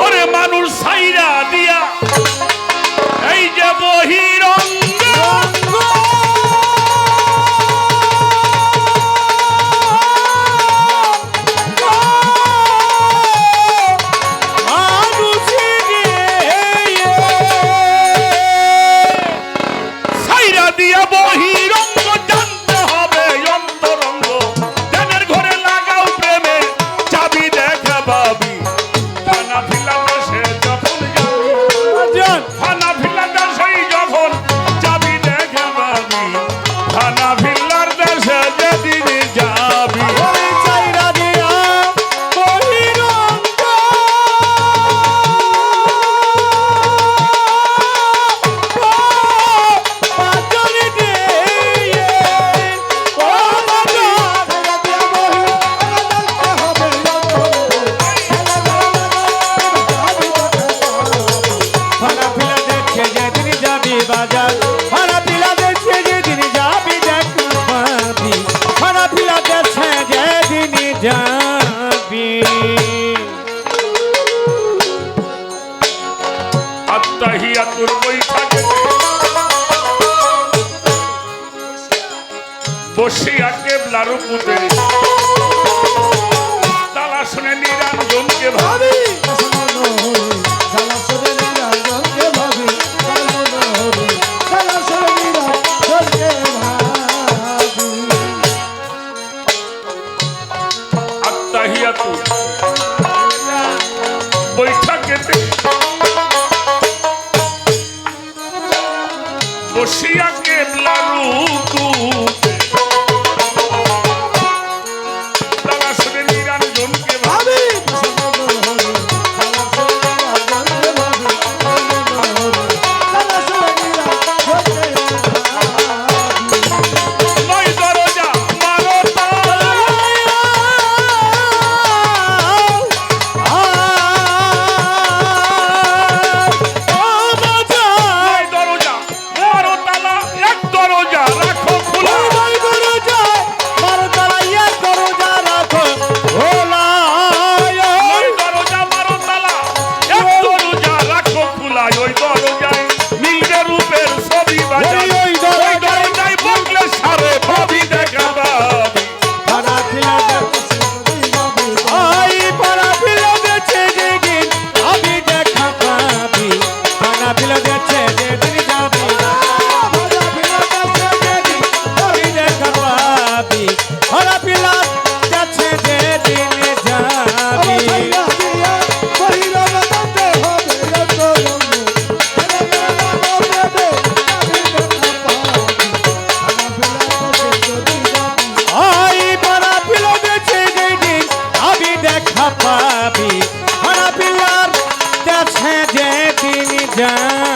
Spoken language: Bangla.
ওরে মানুষ সাইরা দিয়া এই যে বহিরঙ্গ। সাইরা দিয়া বহিরঙ্গ বাজার। হরা পিলা দেশে যেদিন যাবি দেখ পাবি হরা পিলা দেশে যেদিন যাবি। আত্মাহিয়াতুল বৈঠকে বসিয়া কেবলার উপরে বসিয়া কেবলা রুতু Yeah.